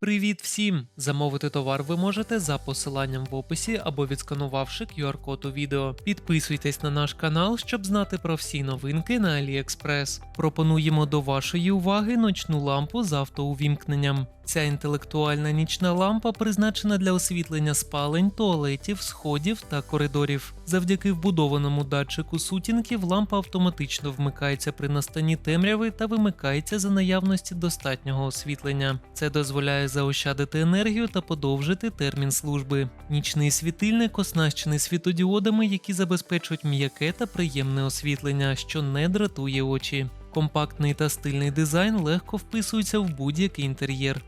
Привіт всім! Замовити товар ви можете за посиланням в описі або відсканувавши QR-код у відео. Підписуйтесь на наш канал, щоб знати про всі новинки на AliExpress. Пропонуємо до вашої уваги ночну лампу з автоувімкненням. Ця інтелектуальна нічна лампа призначена для освітлення спалень, туалетів, сходів та коридорів. Завдяки вбудованому датчику сутінків лампа автоматично вмикається при настанні темряви та вимикається за наявності достатнього освітлення. Це дозволяє заощадити енергію та подовжити термін служби. Нічний світильник оснащений світодіодами, які забезпечують м'яке та приємне освітлення, що не дратує очі. Компактний та стильний дизайн легко вписується в будь-який інтер'єр.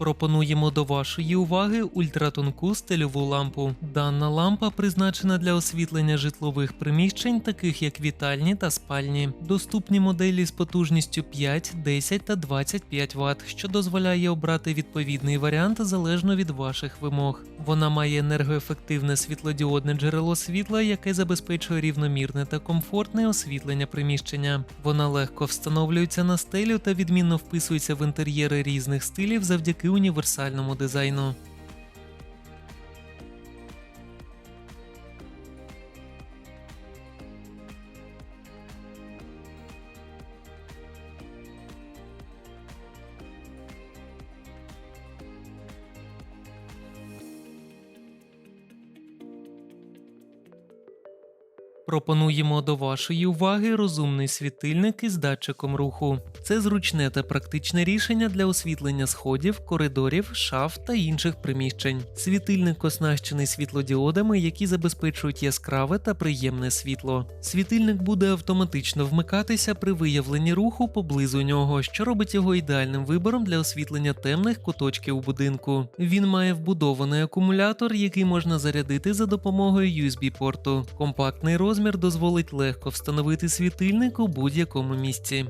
Пропонуємо до вашої уваги ультратонку стильову лампу. Дана лампа призначена для освітлення житлових приміщень, таких як вітальні та спальні. Доступні моделі з потужністю 5, 10 та 25 Вт, що дозволяє обрати відповідний варіант залежно від ваших вимог. Вона має енергоефективне світлодіодне джерело світла, яке забезпечує рівномірне та комфортне освітлення приміщення. Вона легко встановлюється на стелю та відмінно вписується в інтер'єри різних стилів завдяки універсальному дизайну. Пропонуємо до вашої уваги розумний світильник із датчиком руху. Це зручне та практичне рішення для освітлення сходів, коридорів, шаф та інших приміщень. Світильник оснащений світлодіодами, які забезпечують яскраве та приємне світло. Світильник буде автоматично вмикатися при виявленні руху поблизу нього, що робить його ідеальним вибором для освітлення темних куточків у будинку. Він має вбудований акумулятор, який можна зарядити за допомогою USB-порту. Компактний розмір дозволить легко встановити світильник у будь-якому місці.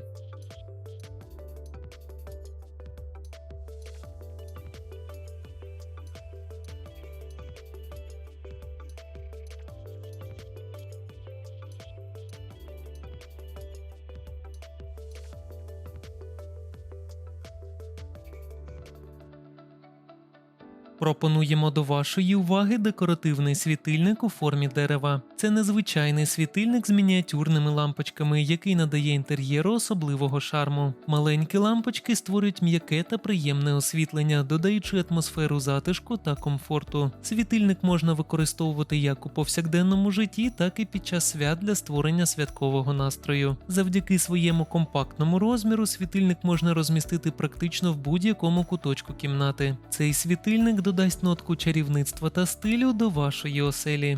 Пропонуємо до вашої уваги декоративний світильник у формі дерева. Це незвичайний світильник з мініатюрними лампочками, який надає інтер'єру особливого шарму. Маленькі лампочки створюють м'яке та приємне освітлення, додаючи атмосферу затишку та комфорту. Світильник можна використовувати як у повсякденному житті, так і під час свят для створення святкового настрою. Завдяки своєму компактному розміру світильник можна розмістити практично в будь-якому куточку кімнати. Цей світильник додасть нотку чарівництва та стилю до вашої оселі.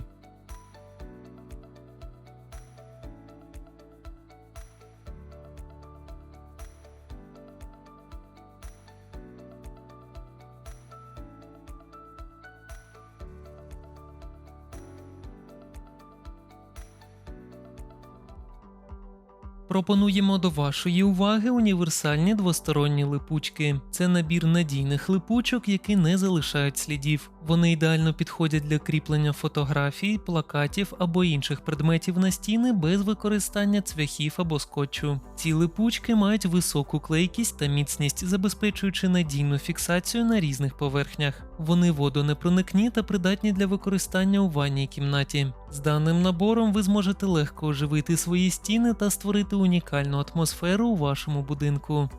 Пропонуємо до вашої уваги універсальні двосторонні липучки. Це набір надійних липучок, які не залишають слідів. Вони ідеально підходять для кріплення фотографій, плакатів або інших предметів на стіни без використання цвяхів або скотчу. Ці липучки мають високу клейкість та міцність, забезпечуючи надійну фіксацію на різних поверхнях. Вони водонепроникні та придатні для використання у ванній кімнаті. З даним набором ви зможете легко оживити свої стіни та створити унікальну атмосферу у вашому будинку.